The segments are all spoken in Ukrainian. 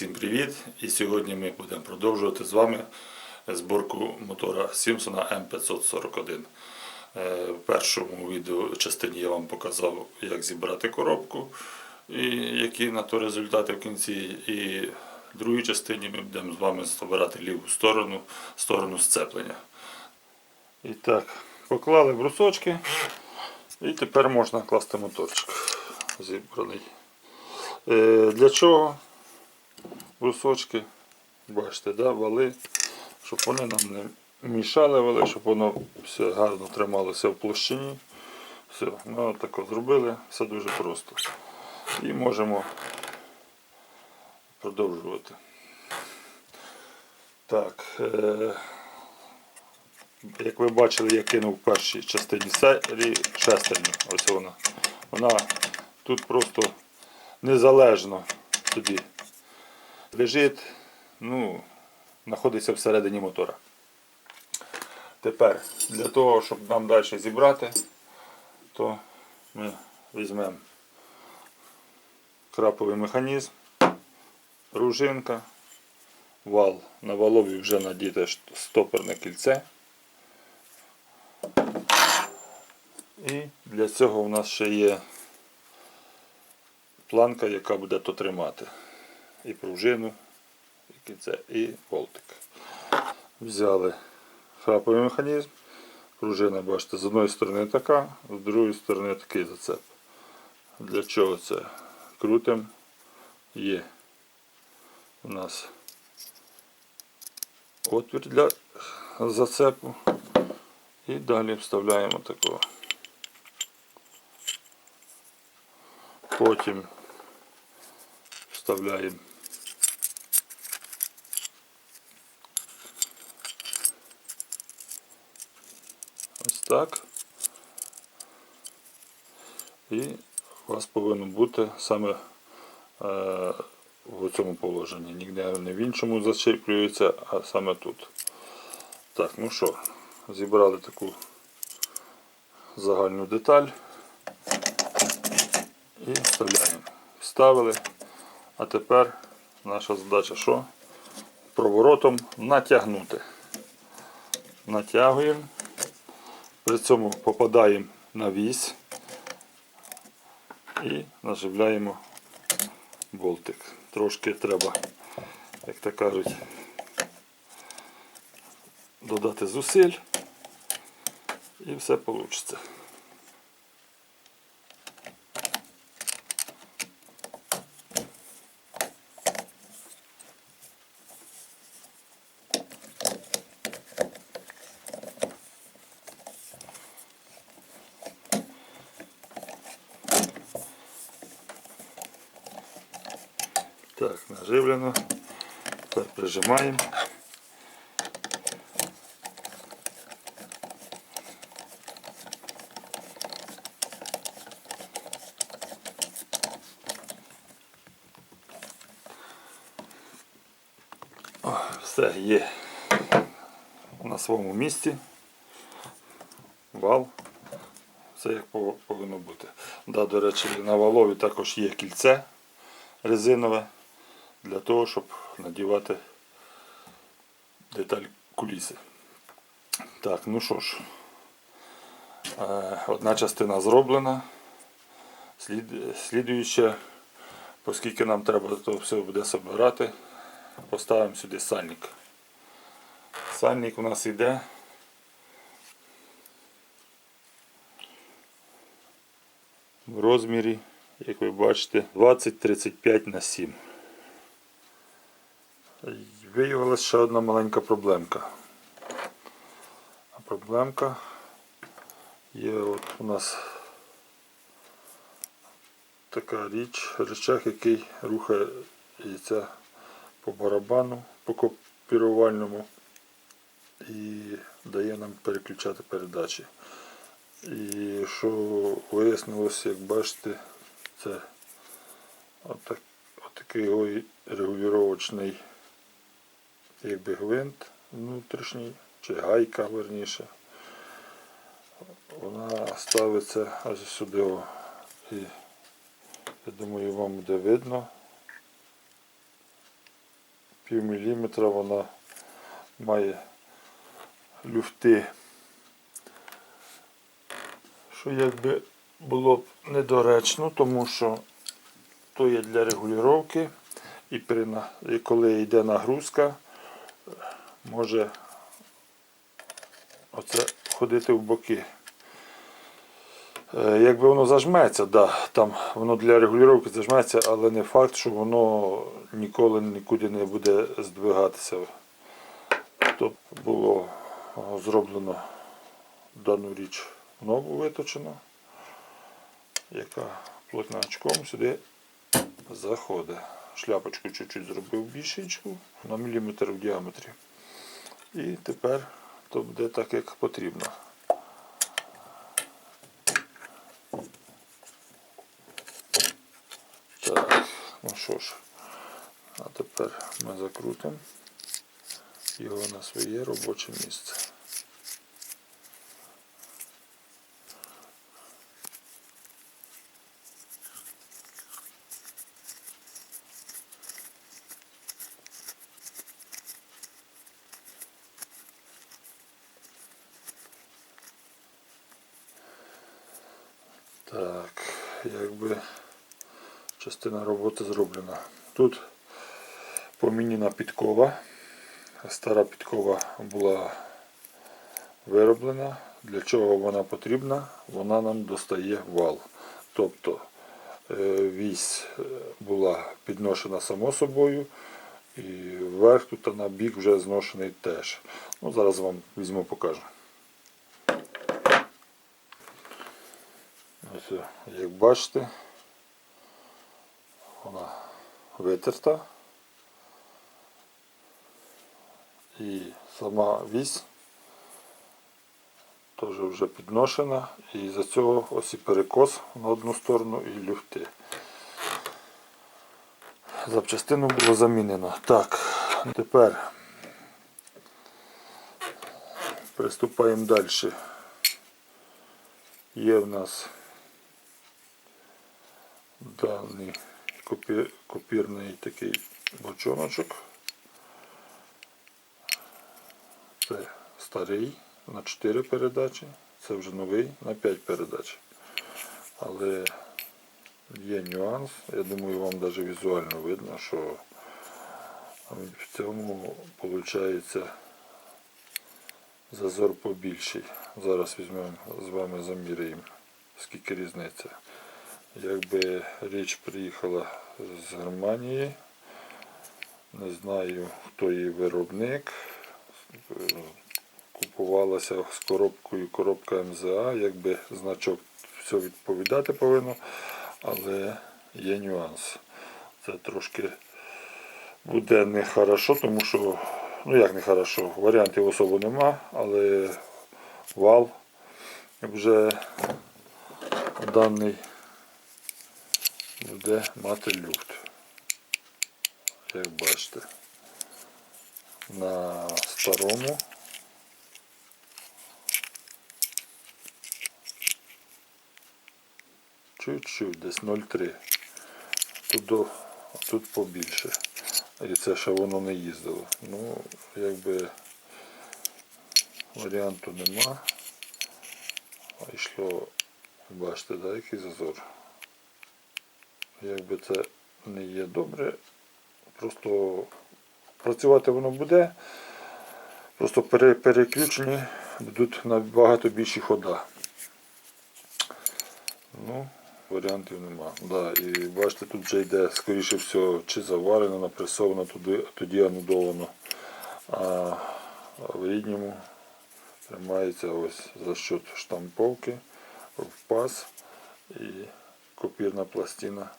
Всім привіт! І сьогодні ми будемо продовжувати з вами зборку мотора Simpson M541. Е, В першому відео частині я вам показав, як зібрати коробку і які на то результати в кінці. І в другій частині ми будемо з вами збирати ліву сторону, сторону сцеплення. І так, поклали брусочки і тепер можна класти моторчик зібраний. Е, Для чого? Брусочки, бачите, да, вали, щоб вони нам не мішали вали, щоб воно все гарно трималося в площині. Все, ми отако зробили, все дуже просто. І можемо продовжувати. Так, е, як ви бачили, я кинув в першій частині серії шестерню. Ось вона. Вона тут просто незалежно собі лежить, ну, знаходиться всередині мотора. Тепер, для того, щоб нам далі зібрати, то ми візьмемо краповий механізм, пружинка, вал. На валові вже надіте стоперне кільце. І для цього у нас ще є планка, яка буде то тримати і пружину, і кільце, і болтик. Взяли храповий механізм. Пружина, бачите, з одної сторони така, з другої сторони такий зацеп. Для чого це? Крутим. Є у нас отвір для зацепу. І далі вставляємо такого. Потім вставляємо ось так. І у вас повинно бути саме е, в цьому положенні. Ніде не в іншому зачеплюється, а саме тут. Так, ну що, зібрали таку загальну деталь і вставляємо. Вставили. А тепер наша задача що? Проворотом натягнути. Натягуємо. При цьому попадаємо на вісь і наживляємо болтик. Трошки треба, як то кажуть, додати зусиль і все вийде. Так, наживлено. Тепер прижимаємо. Все є на своєму місці. Вал. Все як повинно бути. Да, до речі, на валові також є кільце резинове для того, щоб надівати деталь куліси. Так, ну що ж, е, одна частина зроблена. Слід, слідуюча, оскільки нам треба то все буде собирати, поставимо сюди сальник. Сальник у нас йде в розмірі, як ви бачите, 20-35 на 7. Виявилася ще одна маленька проблемка. А проблемка є от у нас така річ, речах, який рухається по барабану, по копірувальному і дає нам переключати передачі. І що вияснилося, як бачите, це отак, отакий регулювачний якби гвинт внутрішній, чи гайка верніше. Вона ставиться аж сюди. о. І я думаю вам буде видно. пів міліметра вона має люфти. Що якби було б недоречно, тому що то є для регулювання і, при, і коли йде нагрузка, може оце ходити в боки. Е, Якби воно зажметься, да, там воно для регулювання зажметься, але не факт, що воно ніколи нікуди не буде здвигатися. Тобто було зроблено дану річ нову виточено, яка плотнячком сюди заходить. Шляпочку чуть-чуть зробив більшечку на міліметр в діаметрі. І тепер то буде так, як потрібно. Так, ну що ж, а тепер ми закрутимо його на своє робоче місце. Так, якби частина роботи зроблена. Тут поміняна підкова. Стара підкова була вироблена. Для чого вона потрібна? Вона нам достає вал. Тобто е, вісь е, була підношена само собою, і вверх тут на бік вже зношений теж. Ну, зараз вам візьму покажу. Ось, е, як бачите, вона витерта. І сама вісь теж вже підношена. І за цього ось і перекос на одну сторону і люфти. Запчастину було замінено. Так, тепер приступаємо далі. Є в нас даний копі- копірний такий бочоночок. Це старий на 4 передачі, це вже новий на 5 передач. Але є нюанс, я думаю, вам навіть візуально видно, що в цьому виходить зазор побільший. Зараз візьмемо з вами заміряємо, скільки різниця. Якби річ приїхала з Германії, не знаю хто її виробник, купувалася з коробкою коробка МЗА, якби значок все відповідати повинно, але є нюанс. Це трошки буде не хорошо, тому що, ну як не хорошо, варіантів особо нема, але вал вже даний буде мати люфт. Як бачите, на старому чуть-чуть, десь 0,3. Тут, до, тут побільше. І це ще воно не їздило. Ну, якби варіанту нема. А йшло, бачите, да, який зазор. Якби це не є добре, просто працювати воно буде, просто переключені будуть набагато більші хода. Ну, варіантів нема. Да, і бачите, тут вже йде, скоріше всього, чи заварено, напресовано, туди, тоді анудовано. А в рідньому тримається ось за счет штамповки, в паз і копірна пластина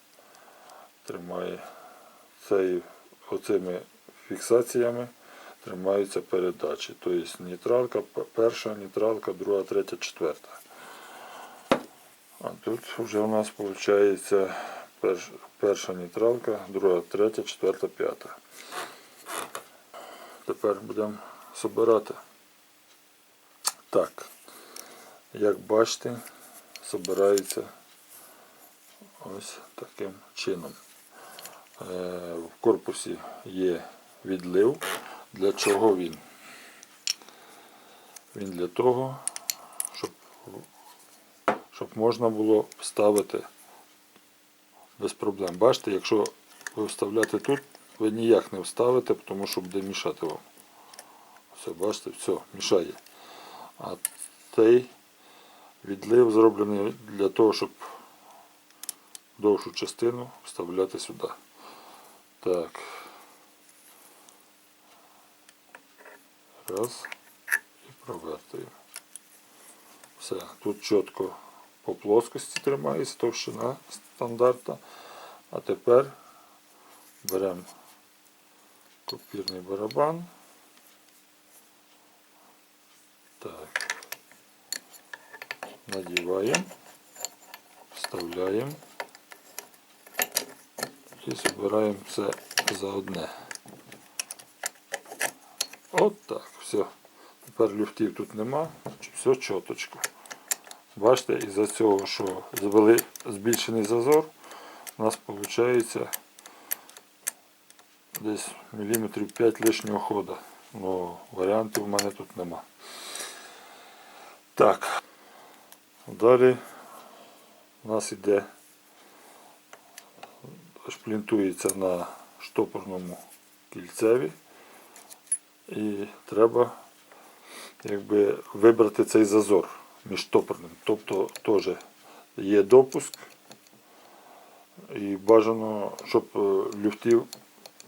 тримає цей, оцими фіксаціями тримаються передачі. Тобто нейтралка, перша нейтралка, друга, третя, четверта. А тут вже у нас виходить перша нейтралка, друга, третя, четверта, п'ята. Тепер будемо збирати. Так, як бачите, збирається ось таким чином. Е, В корпусі є відлив. Для чого він? Він для того, щоб, щоб можна було вставити без проблем. Бачите, якщо ви вставляти тут, ви ніяк не вставите, тому що буде мішати вам. Все, бачите, все, мішає. А цей відлив зроблений для того, щоб довшу частину вставляти сюди. Так. Раз. І провертуємо. Все, тут чітко по плоскості тримається товщина стандарта. А тепер беремо копірний барабан. Так. Надіваємо, вставляємо і збираємо все за одне. От так, все. Тепер люфтів тут нема, все чоточко. Бачите, із-за цього, що звели збільшений зазор, у нас виходить десь міліметрів 5 лишнього хода. Ну, варіантів у мене тут нема. Так. Далі у нас іде, шплінтується на штопорному кільцеві. І треба якби, вибрати цей зазор між штопорним. Тобто теж є допуск. І бажано, щоб е, люфтів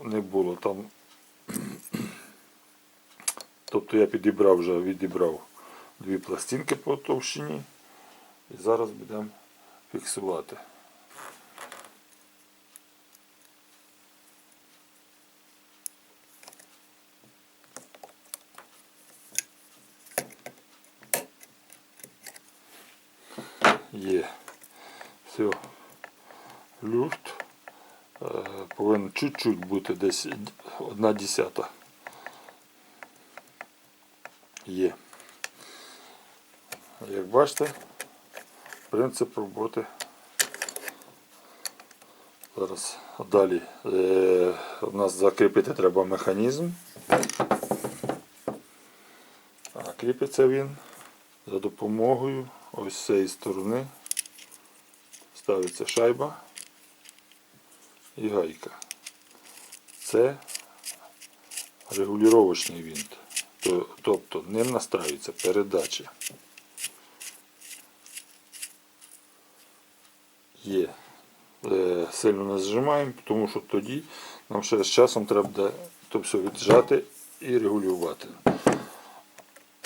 не було там. Тобто я підібрав вже, відібрав дві пластинки по товщині. І зараз будемо фіксувати. Є. Все. Люфт е, повинен чуть-чуть бути десь одна десята. Є. Як бачите, принцип роботи. Зараз далі е, у нас закріпити треба механізм. А кріпиться він за допомогою ось з цієї сторони. Ставиться шайба і гайка. Це регулювачний винт. Тобто ним настраюється передача. Є. Е, Сильно не зжимаємо, тому що тоді нам ще з часом треба то все віджати і регулювати.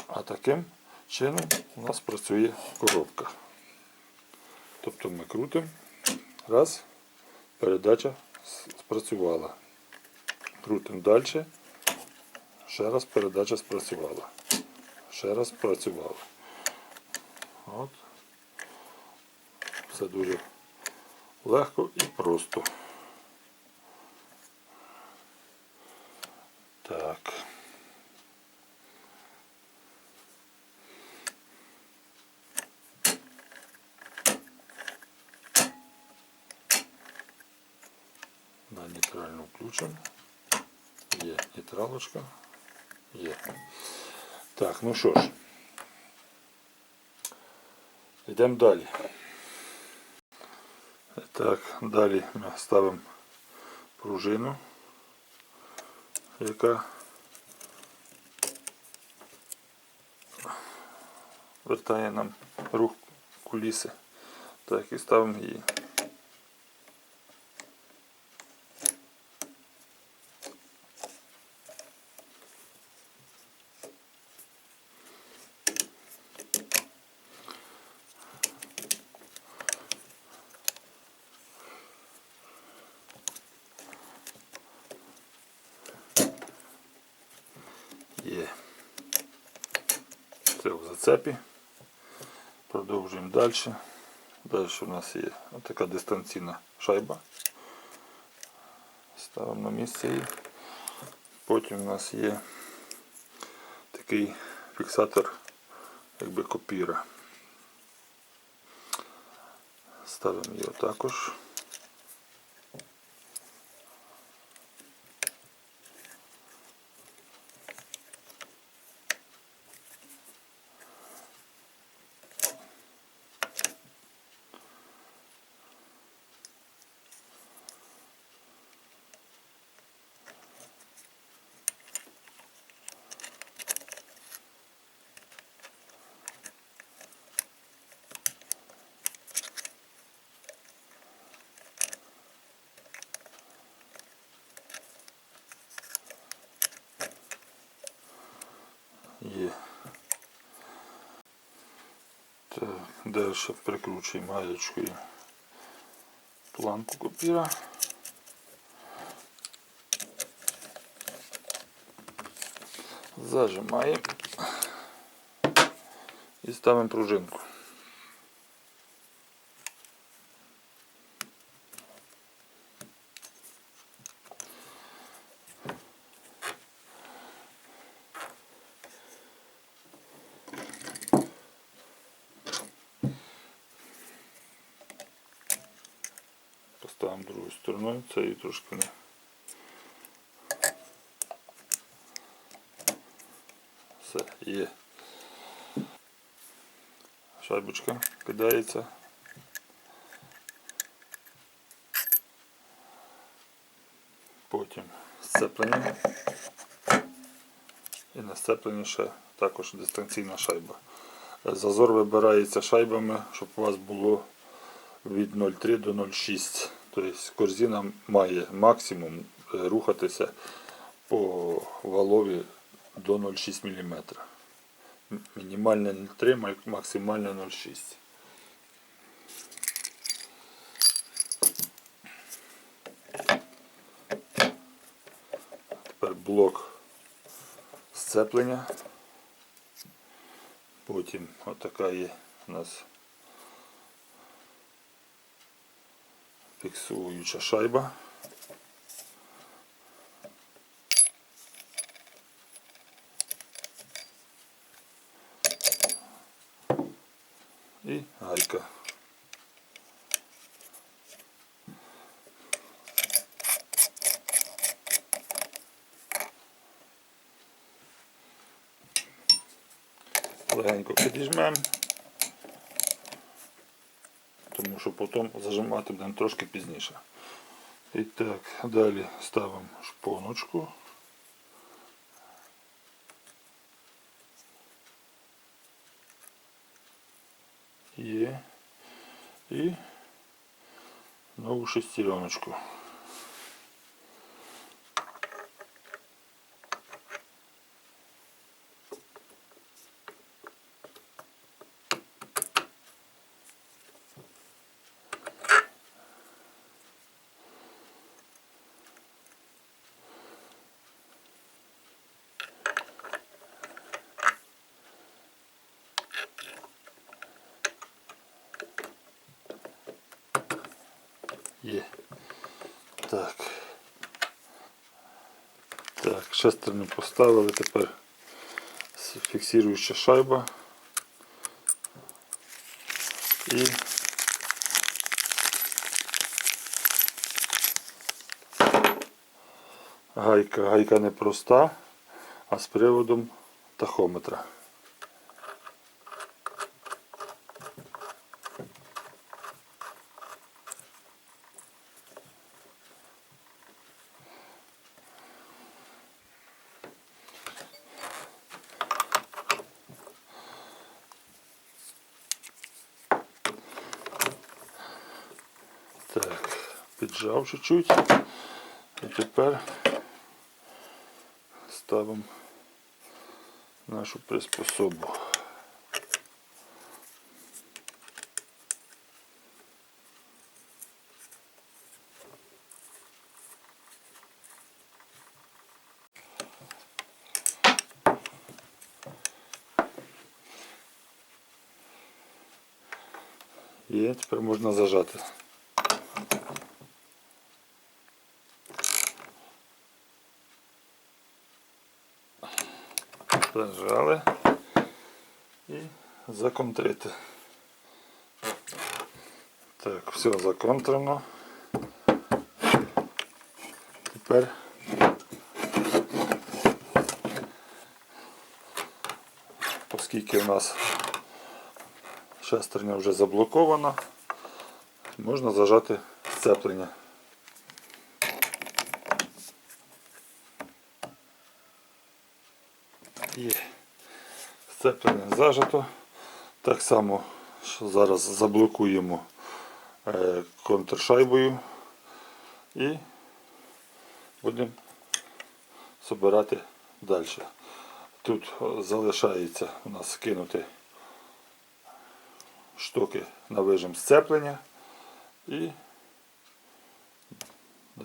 А таким чином у нас працює коробка. Тобто ми крутимо, раз, передача спрацювала. Крутимо далі, ще раз передача спрацювала. Ще раз працювала. От. Все дуже легко і просто. Так. Нейтральну включимо. Є нейтралочка. Є. Так, ну що ж. Йдемо далі. Так, далі ми ставимо пружину, яка вертає нам рух куліси. Так, і ставимо її. Є. Все в зацепі. Продовжуємо далі. Далі у нас є така дистанційна шайба. Ставимо на місце її. Потім у нас є такий фіксатор якби копіра. Ставимо його також. Є. Так, далі прикручуємо гаєчкою планку копіра. Зажимаємо і ставимо пружинку. Це і трошки не. Все, є. Шайбочка кидається. Потім сцеплення. І на сцепленні ще також дистанційна шайба. Зазор вибирається шайбами, щоб у вас було від 0,3 до 0,6. Тобто корзина має максимум е, рухатися по валові до 0,6 мм. Мінімальне 0,3, максимальне 0,6. Тепер блок сцеплення. Потім отака є у нас фіксуюча шайба. І гайка. Легенько підіжмемо, тому що потім зажимати будемо трошки пізніше. І так, далі ставимо шпоночку. Є. І нову шестереночку. Є. Так. Так, шестерню поставили, тепер фіксуюча шайба. І гайка. Гайка не проста, а з приводом тахометра. Так, піджав чуть-чуть. І тепер ставимо нашу приспособу. Є, тепер можна зажати. Зажали і законтрити. Так, все законтрено. Тепер оскільки у нас шестерня вже заблокована, можна зажати сцеплення. Є. Сцеплення зажато. Так само що зараз заблокуємо е, контршайбою і будемо збирати далі. Тут залишається у нас кинути штуки на вижим сцеплення і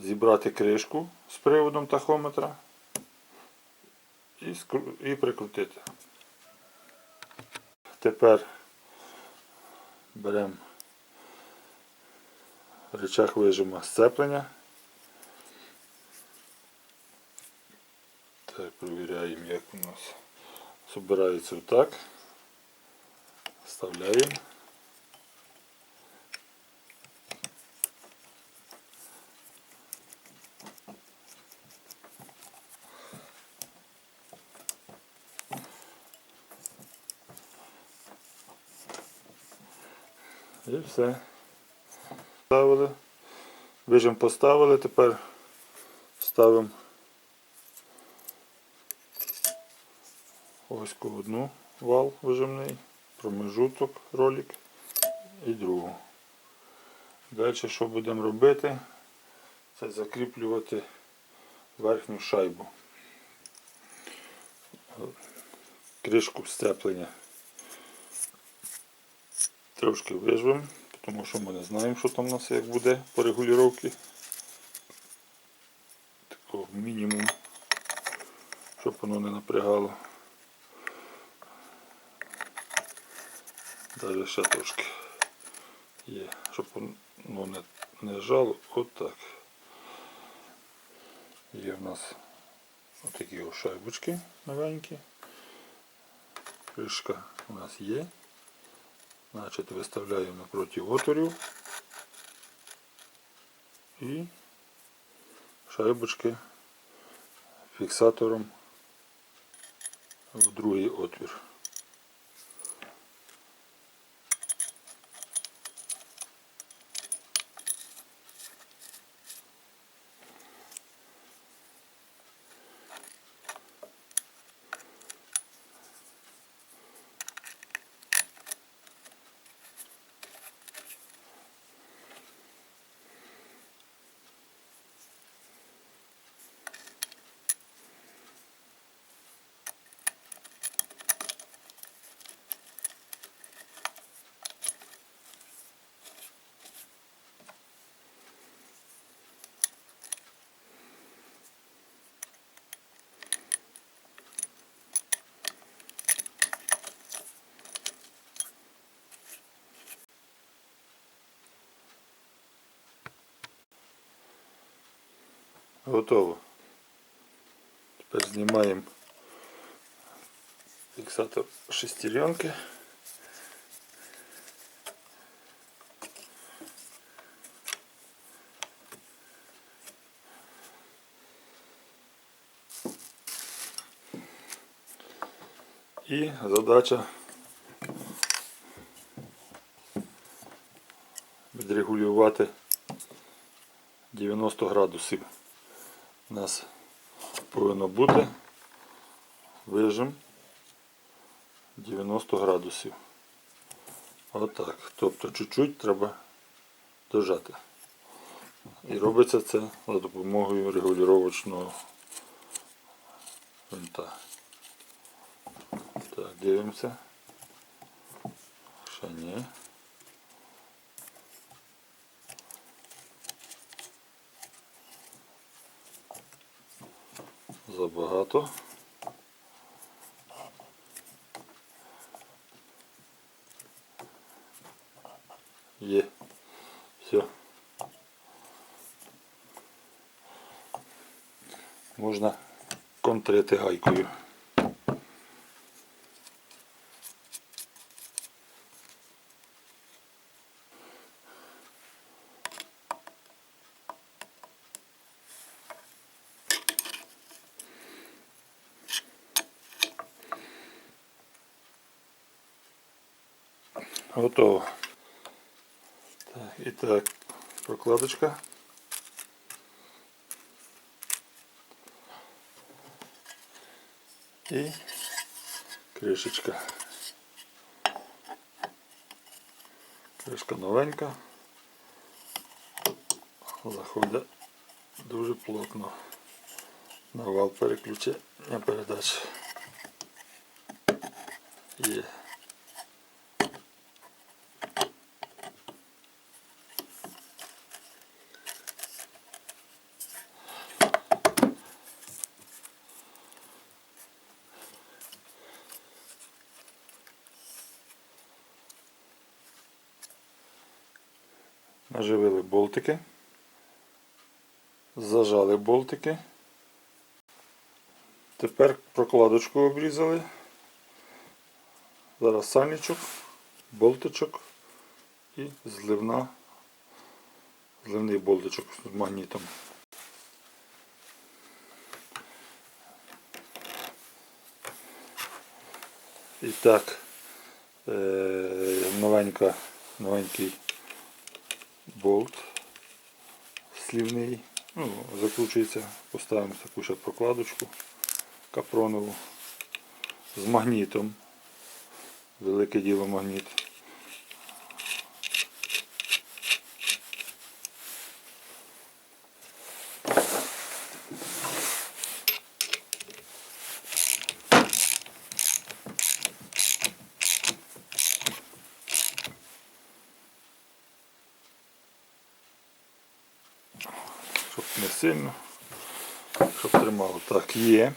зібрати кришку з приводом тахометра і, скру- і прикрутити. Тепер беремо рычаг вижима сцеплення. Так, перевіряємо, як у нас збирається отак. Вставляємо. І все. Ставили. Вижим поставили, тепер ставимо ось одну вал вижимний, промежуток, ролик і другу. Далі що будемо робити? Це закріплювати верхню шайбу. Кришку сцеплення трошки вижмемо, тому що ми не знаємо, що там у нас як буде по регулювання. Такого мінімум, щоб воно не напрягало. Далі ще трошки є, щоб воно не, не жало. Отак. Є в нас отакі шайбочки новенькі. Кришка у нас є. Значить, виставляємо проти отворів і шайбочки фіксатором в другий отвір. Готово. Тепер знімаємо фіксатор шестеренки. І задача відрегулювати 90 градусів. У нас повинно бути вижим 90 градусів. Отак. Тобто чуть-чуть треба дожати. І робиться це за допомогою регулювачного винта. Так, дивимося. Ще ні. Забагато. Є. Все. Можна контрити гайкою. Готово. Так, і так, прокладочка. І кришечка. Кришка новенька. Заходить дуже плотно на вал переключення передач. Є. Наживили болтики. Зажали болтики. Тепер прокладочку обрізали. Зараз сальничок, болтичок і зливна, зливний болтичок з магнітом. І так, е, новенька, новенький болт слівний. Ну, закручується, поставимо таку ще прокладочку капронову з магнітом. Велике діло магніт. Щоб не сильно, щоб тримало. Так, є.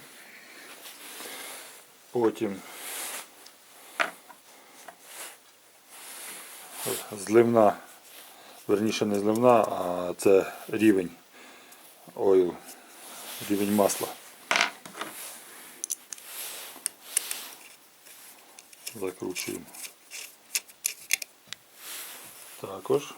Потім зливна, верніше не зливна, а це рівень ойл, рівень масла. Закручуємо. Також.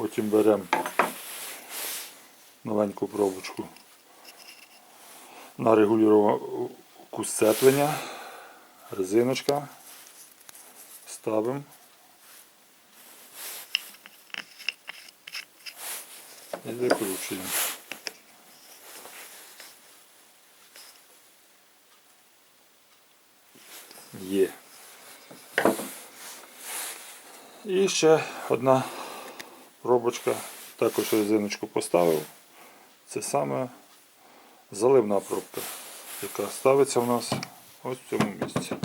Потім беремо новеньку пробочку на регулювання сцеплення, резиночка, ставимо. І закручуємо. Є. І ще одна пробочка. Також резиночку поставив. Це саме заливна пробка, яка ставиться в нас ось в цьому місці.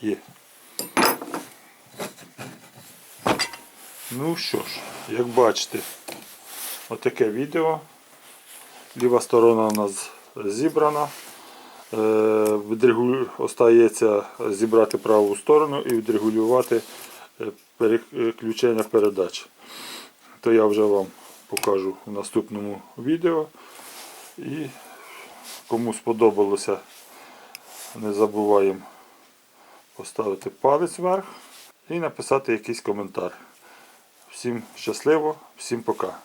Є. Ну що ж, як бачите, отаке відео. Ліва сторона у нас зібрана. Е, Остається зібрати праву сторону і відрегулювати е, переключення передач. То я вже вам покажу в наступному відео. І кому сподобалося, не забуваємо поставити палець вверх і написати якийсь коментар. Всім щасливо, всім пока.